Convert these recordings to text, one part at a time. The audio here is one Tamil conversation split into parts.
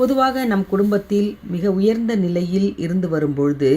பொதுவாக நம் குடும்பத்தில் மிக உயர்ந்த நிலையில் இருந்து வரும்பொழுது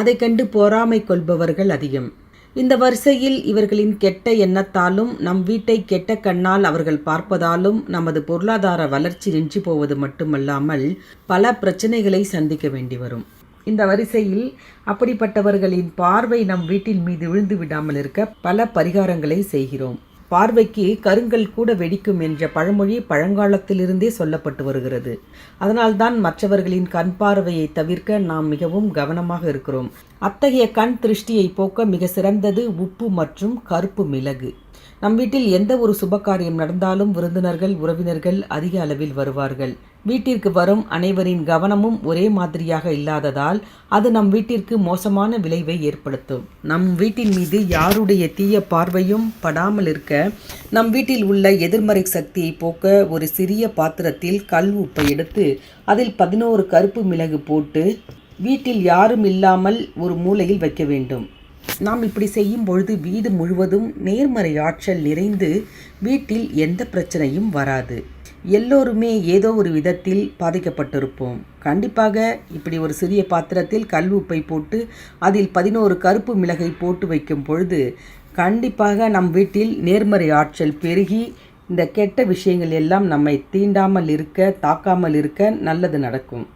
அதை கண்டு பொறாமை கொள்பவர்கள் அதிகம். இந்த வரிசையில் இவர்களின் கெட்ட எண்ணத்தாலும் நம் வீட்டை கெட்ட கண்ணால் அவர்கள் பார்ப்பதாலும் நமது பொருளாதார வளர்ச்சி நின்று போவது மட்டுமல்லாமல் பல பிரச்சனைகளை சந்திக்க வேண்டி வரும். இந்த வரிசையில் அப்படிப்பட்டவர்களின் பார்வை நம் வீட்டின் மீது விழுந்து விடாமல் இருக்க பல பரிகாரங்களை செய்கிறோம். பார்வைக்கு கருங்கல் கூட வெடிக்கும் என்ற பழமொழி பழங்காலத்திலிருந்தே சொல்லப்பட்டு வருகிறது. அதனால்தான் மற்றவர்களின் கண் பார்வையை தவிர்க்க நாம் மிகவும் கவனமாக இருக்கிறோம். அத்தகைய கண் திருஷ்டியை போக்க மிக சிறந்தது உப்பு மற்றும் கருப்பு மிளகு. நம் வீட்டில் எந்த ஒரு சுபகாரியம் நடந்தாலும் விருந்தினர்கள் உறவினர்கள் அதிக அளவில் வருவார்கள். வீட்டிற்கு வரும் அனைவரின் கவனமும் ஒரே மாதிரியாக இல்லாததால் அது நம் வீட்டிற்கு மோசமான விளைவை ஏற்படுத்தும். நம் வீட்டின் மீது யாருடைய தீய பார்வையும் படாமல் இருக்க நம் வீட்டில் உள்ள எதிர்மறை சக்தியை போக்க ஒரு சிறிய பாத்திரத்தில் கல் உப்பை எடுத்து அதில் பதினோரு கருப்பு மிளகு போட்டு வீட்டில் யாரும் இல்லாமல் ஒரு மூலையில் வைக்க வேண்டும். நாம் இப்படி செய்யும் பொழுது வீடு முழுவதும் நேர்மறை ஆற்றல் நிறைந்து வீட்டில் எந்த பிரச்சனையும் வராது. எல்லோருமே ஏதோ ஒரு விதத்தில் பாதிக்கப்பட்டிருப்போம். கண்டிப்பாக இப்படி ஒரு சிறிய பாத்திரத்தில் கல் உப்பை போட்டு அதில் பதினோரு கருப்பு மிளகை போட்டு வைக்கும் பொழுது கண்டிப்பாக நம் வீட்டில் நேர்மறை ஆற்றல் பெருகி இந்த கெட்ட விஷயங்கள் எல்லாம் நம்மை தீண்டாமல் இருக்க தாக்காமல் இருக்க நல்லது நடக்கும்.